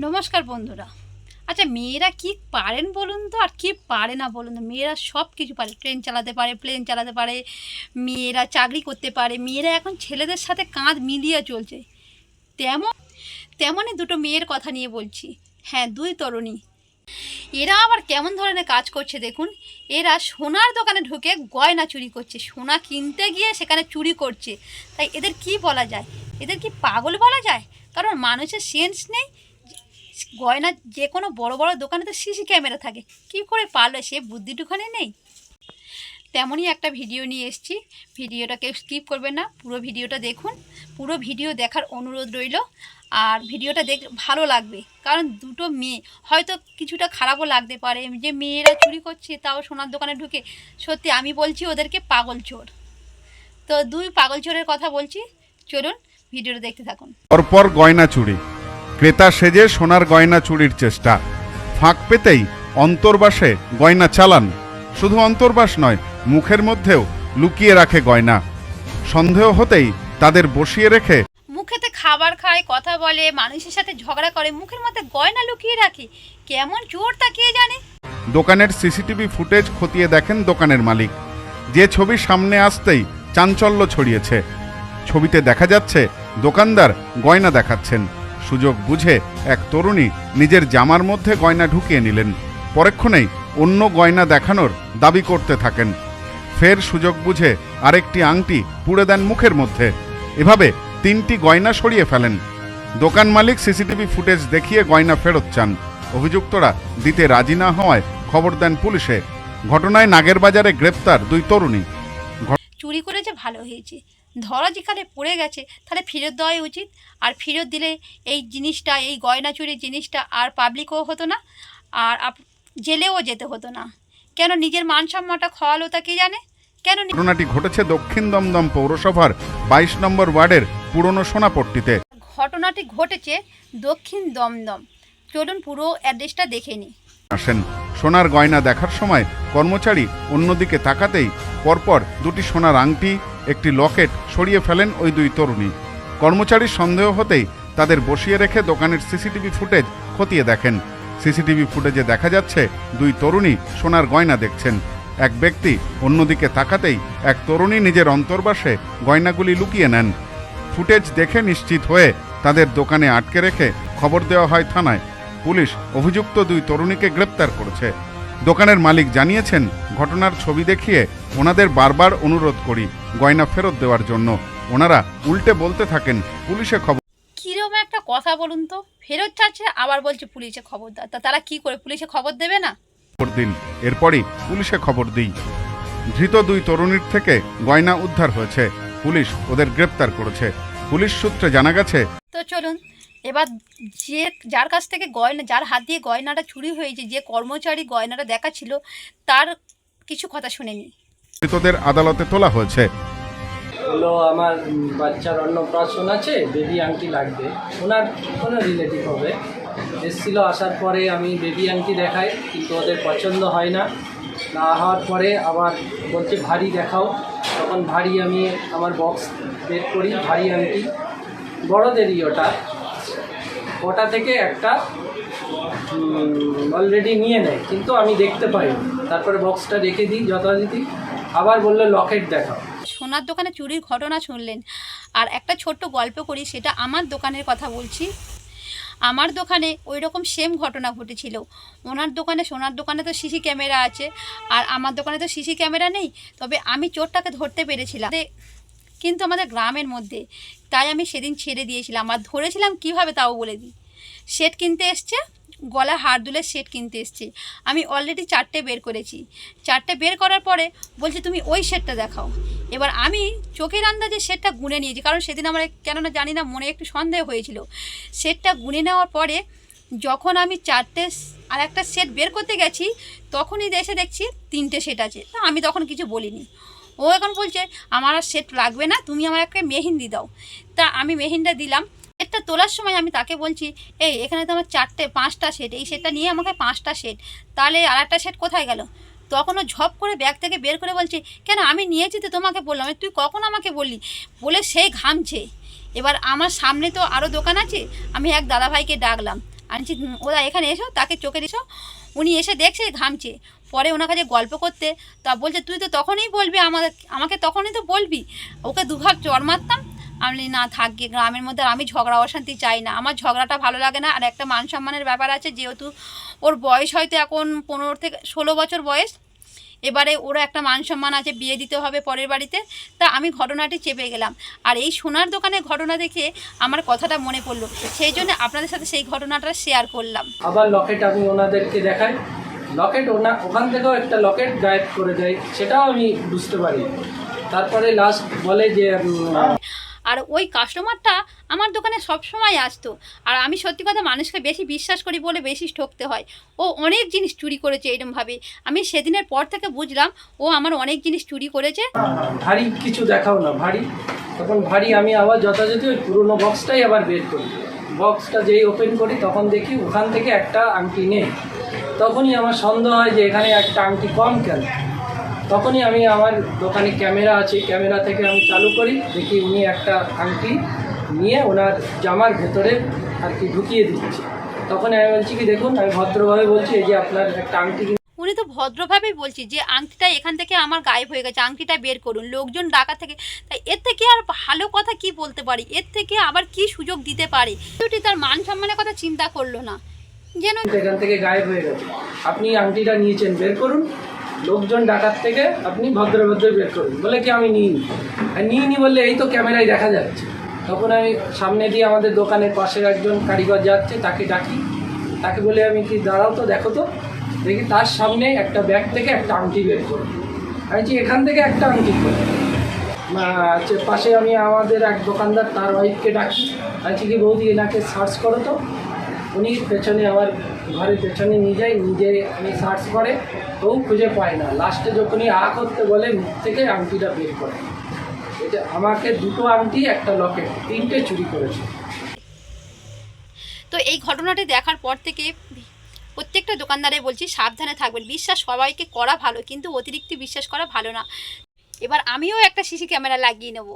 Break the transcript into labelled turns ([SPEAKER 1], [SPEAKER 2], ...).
[SPEAKER 1] নমস্কার বন্ধুরা। আচ্ছা মেয়েরা কি পারেন বলুন তো? আর কি পারে না বলুন তো? মেয়েরা সব কিছু পারে। ট্রেন চালাতে পারে, প্লেন চালাতে পারে, মেয়েরা চাকরি করতে পারে, মেয়েরা এখন ছেলেদের সাথে কাঁধ মিলিয়ে চলছে। তেমন, তেমনই দুটো মেয়ের কথা নিয়ে বলছি। হ্যাঁ দুই তরুণী। এরা আবার কেমন ধরনের কাজ করছে দেখুন? এরা সোনার দোকানে ঢুকে গয়না চুরি করছে। সোনা কিনতে গিয়ে সেখানে চুরি করছে। তাই এদের কি বলা যায়? এদের কি পাগল বলা যায়? কারণ মানুষের সেন্স নেই। গয়না যে কোনো বড় বড় দোকানে তো সিসি ক্যামেরা থাকে। কি করে পারল? সে বুদ্ধিটুখানি নেই। তেমনই একটা ভিডিও নিয়ে এসেছি। ভিডিওটা কেউ স্কিপ করবেন না। পুরো ভিডিওটা দেখুন। পুরো ভিডিও দেখার অনুরোধ রইল। আর ভিডিওটা দেখ ভালো লাগবে। কারণ দুটো মেয়ে। হয়তো কিছুটা খারাপও লাগতে পারে। যে মেয়েরা চুরি করছে, তাও সোনার দোকানে ঢুকে। সত্যি আমি বলছি, ওদেরকে পাগল চোর। তো দুই পাগল চোরের কথা বলছি। চলুন ভিডিওটা দেখতে থাকুন।
[SPEAKER 2] পরপর গয়না চুরি। ক্রেতা সেজে সোনার গয়না চুরির চেষ্টা। ফাঁক পেতেই অন্তর্বাসে গয়না চালান। শুধু অন্তর্বাস নয় মুখের মধ্যেও লুকিয়ে রাখে গয়না। সন্দেহ হতেই তাদের বসিয়ে রেখে
[SPEAKER 1] মুখেতে খাবার খায় কথা বলে মানুষের সাথে ঝগড়া করে মুখের মধ্যে গয়না লুকিয়ে রাখে। কেমন চোর তাকিয়ে জানে?
[SPEAKER 2] দোকানের সিসিটিভি ফুটেজ খতিয়ে দেখেন দোকানের মালিক। যে ছবি সামনে আসতেই চাঞ্চল্য ছড়িয়েছে। ছবিতে দেখা যাচ্ছে দোকানদার গয়না দেখাচ্ছেন। সুযোগ বুঝে এক তরুণী নিজের জামার মধ্যে গয়না ঢুকিয়ে নিলেন। পরক্ষণেই অন্য গয়না দেখানোর দাবি করতে থাকেন। ফের সুযোগ বুঝে আরেকটি আংটি পুড়ে দেন মুখের মধ্যে। এভাবে তিনটি গয়না সরিয়ে ফেলেন। দোকান মালিক সিসিটিভি ফুটেজ দেখিয়ে গয়না ফেরত চান। অভিযুক্তরা দিতে রাজি না হওয়ায় খবর দেন পুলিশে। ঘটনায় নাগেরবাজারে গ্রেপ্তার দুই তরুণী।
[SPEAKER 1] চুরি করেছে ভালো হয়েছে ধরা যেখানে পড়ে গেছে তাহলে ফেরত দেওয়াই উচিত। আর ফেরত দিলে এই জিনিসটা এই গয়না চুরির জিনিসটা আর পাবলিকও হতো না আর জেলেও যেতে হতো না। কেন নিজের মান সম্মানটা খোয়ালো তা কে জানে? কেন
[SPEAKER 2] ঘটনাটি ঘটেছে দক্ষিণ দমদম পৌরসভার বাইশ নম্বর ওয়ার্ডের পুরনো সোনাপট্টিতে।
[SPEAKER 1] ঘটনাটি ঘটেছে দক্ষিণ দমদম। চলুন পুরো অ্যাড্রেসটা দেখে নিই
[SPEAKER 2] আসেন সোনার গয়না দেখার সময় কর্মচারী অন্যদিকে তাকাতেই পরপর দুটি সোনার আংটি একটি লকেট সরিয়ে ফেলেন ওই দুই তরুণী। কর্মচারীর সন্দেহ হতেই তাদের বসিয়ে রেখে দোকানের সিসিটিভি ফুটেজ খতিয়ে দেখেন। সিসিটিভি ফুটেজে দেখা যাচ্ছে দুই তরুণী সোনার গয়না দেখছেন। এক ব্যক্তি অন্যদিকে তাকাতেই এক তরুণী নিজের অন্তর্বাসে গয়নাগুলি লুকিয়ে নেন। ফুটেজ দেখে নিশ্চিত হয়ে তাদের দোকানে আটকে রেখে খবর দেওয়া হয় থানায়। পুলিশ অভিযুক্ত দুই তরুণীকে গ্রেপ্তার করেছে। দোকানের মালিক জানিয়েছেন, ঘটনার ছবি দেখিয়ে ওনাদের বারবার অনুরোধ করি গয়না ফেরত দেওয়ার জন্য। ওনারা উল্টে বলতে থাকেন পুলিশে খবর
[SPEAKER 1] কীরকম একটা কথা বলুন তো? ফেরত চাচ্ছে আবার বলছে পুলিশে খবর দাও তা তারা কি করে পুলিশে খবর দেবে না?
[SPEAKER 2] দিন এরপরই পুলিশে খবর দিই। ধৃত দুই তরুণীর থেকে গয়না উদ্ধার হয়েছে পুলিশ ওদের গ্রেপ্তার করেছে। পুলিশ সূত্রে জানা গেছে
[SPEAKER 1] তো চলুন এবার যে যার কাছ থেকে গয়না যার হাত দিয়ে গয়নাটা চুরি হয়েছে যে কর্মচারী গয়নাটা দেখাচ্ছিল তার কিছু কথা শুনে নি
[SPEAKER 2] ধৃতদের আদালতে তোলা হয়েছে।
[SPEAKER 3] হলো আমার বাচ্চার অন্নপ্রাশন আছে, বেবি আংটি লাগবে। ওনার কোনো রিলেটিভ হবে। এসেছিল, আসার পরে আমি বেবি আংটি দেখাই, কিন্তু ওদের পছন্দ হয় না। না হওয়ার পরে আবার বলছে, ভারী দেখাও। তখন ভারী আমি আমার বক্স বের করি, ভারী আংটি। বড়দেরই ওটা। ওটা থেকে একটা অলরেডি নিয়ে নেয়, কিন্তু আমি দেখতে পাই তারপরে বক্সটা রেখে দিই যথারীতি। আবার বলল লকেট দেখাও।
[SPEAKER 1] সোনার দোকানে চুরির ঘটনা শুনলেন। আর একটা ছোট্ট গল্প করি, সেটা আমার দোকানের কথা বলছি। আমার দোকানে ওই রকম সেম ঘটনা ঘটেছিল। ওনার দোকানে, সোনার দোকানে তো সিসি ক্যামেরা আছে, আর আমার দোকানে তো সিসি ক্যামেরা নেই, তবে আমি চোরটাকে ধরতে পেরেছিলাম। কিন্তু আমাদের গ্রামের মধ্যে, তাই আমি সেদিন ছেড়ে দিয়েছিলাম। আর ধরেছিলাম কীভাবে তাও বলে দিই। সেট কিনতে এসছে গলা হার দুলের সেট কিনতে এসছে। আমি অলরেডি চারটে বের করেছি। চারটে বের করার পরে বলছে, তুমি ওই সেটটা দেখাও। এবার আমি চোখের আন্দাজে সেটটা গুনে নিয়েছি, কারণ সেদিন আমার কেননা জানি না, মনে একটু সন্দেহ হয়েছিল। সেটটা গুনে নেওয়ার পরে যখন আমি চারটে আর একটা সেট বের করতে গেছি, তখনই এসে দেখছি তিনটে সেট আছে। তা আমি তখন কিছু বলিনি। ও এখন বলছে, আমার আর সেট লাগবে না, তুমি আমার একটা মেহেন্দি দাও। তা আমি মেহেন্দিটা দিলাম। সেটটা তোলার সময় আমি তাকে বলছি এই এখানে তো আমার চারটে পাঁচটা সেট এই সেটটা নিয়ে আমাকে পাঁচটা সেট তাহলে আর একটা সেট কোথায় গেল? তখন ও ঝপ করে ব্যাগ থেকে বের করে বলছে কেন আমি নিয়েছি তো তোমাকে বললাম তুই কখন আমাকে বললি? বলে সেই ঘামছে। এবার আমার সামনে তো আরও দোকান আছে আমি এক দাদাভাইকে ডাকলাম। আনছি "হুম, ওরা এখানে এসো তাকে চোখে এসো উনি এসে দেখছে ঘামছে। পরে ওনার কাছে গল্প করতে তা বলছে তুই তো তখনই বলবি আমাদের আমাকে তখনই তো বলবি? ওকে দুঘাত চর মারতাম আমি না থাকবে গ্রামের মধ্যে আমি ঝগড়া অশান্তি চাই না। আমার ঝগড়াটা ভালো লাগে না, আর একটা মান সম্মানের ব্যাপার আছে, যেহেতু ওর বয়স হয়তো এখন পনেরো থেকে ষোলো বছর বয়স, এবারে ওরা একটা মান সম্মান আছে, বিয়ে দিতে হবে পরের বাড়িতে, তা আমি ঘটনাটি চেপে গেলাম। আর এই সোনার দোকানের ঘটনা দেখে আমার কথাটা মনে পড়ল। সেই জন্য আপনাদের সাথে সেই ঘটনাটা শেয়ার করলাম।
[SPEAKER 3] আবার লকেট আমি ওনাদেরকে দেখাই। লকেট ওনা, ওখান থেকেও একটা লকেট গায়েব করে দেয়, সেটাও আমি বুঝতে পারি তারপরে লাস্ট বলে যে
[SPEAKER 1] আর ওই কাস্টমারটা আমার দোকানে সব সময় আসতো। আর আমি সত্যি কথা মানুষকে বেশি বিশ্বাস করি বলে বেশি ঠকতে হয়। ও অনেক জিনিস চুরি করেছে এরমভাবে। আমি সেদিনের পর থেকে বুঝলাম, ও আমার অনেক জিনিস চুরি করেছে।
[SPEAKER 3] ভারী কিছু দেখাও না, ভারী। তখন ভারী আমি আবার যথাযথ ওই পুরোনো বক্সটাই আবার বের করি। বক্সটা যেই ওপেন করি, তখন দেখি ওখান থেকে একটা আংটি নেই। তখনই আমার সন্দেহ হয় যে এখানে একটা আংটি কম কেন? তখনই আমি আমার দোকানে ক্যামেরা আছে ক্যামেরা থেকে আমি চালু করি দেখি উনি একটা আংটি নিয়ে ওনার জামার ভেতরে আর কি ঢুকিয়ে দিচ্ছে। তখন আমি বলছি কি দেখুন আমি ভদ্রভাবে বলছি এই যে আপনার একটা আংটি
[SPEAKER 1] উনি তো ভদ্রভাবেই বলছি যে আংটিটা এখান থেকে আমার গায়েব হয়ে গেছে আংটিটা বের করুন লোকজন ডাকা থেকে। তাই এর থেকে আর ভালো কথা কি বলতে পারি? এর থেকে আবার কি সুযোগ দিতে পারে? দুটি তার মান সম্মানের কথা চিন্তা করল না। যেন
[SPEAKER 3] এখান থেকে গায়েব হয়ে গেছে। আপনি আংটিটা নিয়েছেন বের করুন লোকজন ডাকার থেকে আপনি ভদ্র ভদ্র বের করুন। বলে কি আমি নিইনি। আর নিই নি বললে এই তো ক্যামেরায় দেখা যাচ্ছে। তখন আমি সামনে দিয়ে আমাদের দোকানের পাশের একজন কারিগর যাচ্ছে তাকে ডাকি। তাকে বলে আমি কি দাঁড়াও তো দেখো তো। দেখি তার সামনে একটা ব্যাগ থেকে একটা আংটি বের করো আমি বলছি, এখান থেকে একটা আংটি করে হচ্ছে পাশে আমি আমাদের এক দোকানদার তার ওয়াইফকে ডাকি। বলছি কি বৌদি এনাকে সার্চ করো তো। উনি পেছনে আমার ঘরের পেছনে নিয়ে যাই নিজে আমি সার্চ করে, তবু খুঁজে পায় না। লাস্টে যখনই আ করতে বলে, মুখ থেকে আংটিটা বের করে। এটা আমাকে দুটো আংটি, একটা লকেট তিনটে চুরি করেছে।
[SPEAKER 1] তো এই ঘটনাটি দেখার পর থেকে প্রত্যেকটা দোকানদারে বলছি, সাবধানে থাকবেন। বিশ্বাস সবাইকে করা ভালো, কিন্তু অতিরিক্ত বিশ্বাস করা ভালো না। এবার আমিও একটা সিসি ক্যামেরা লাগিয়ে নেব।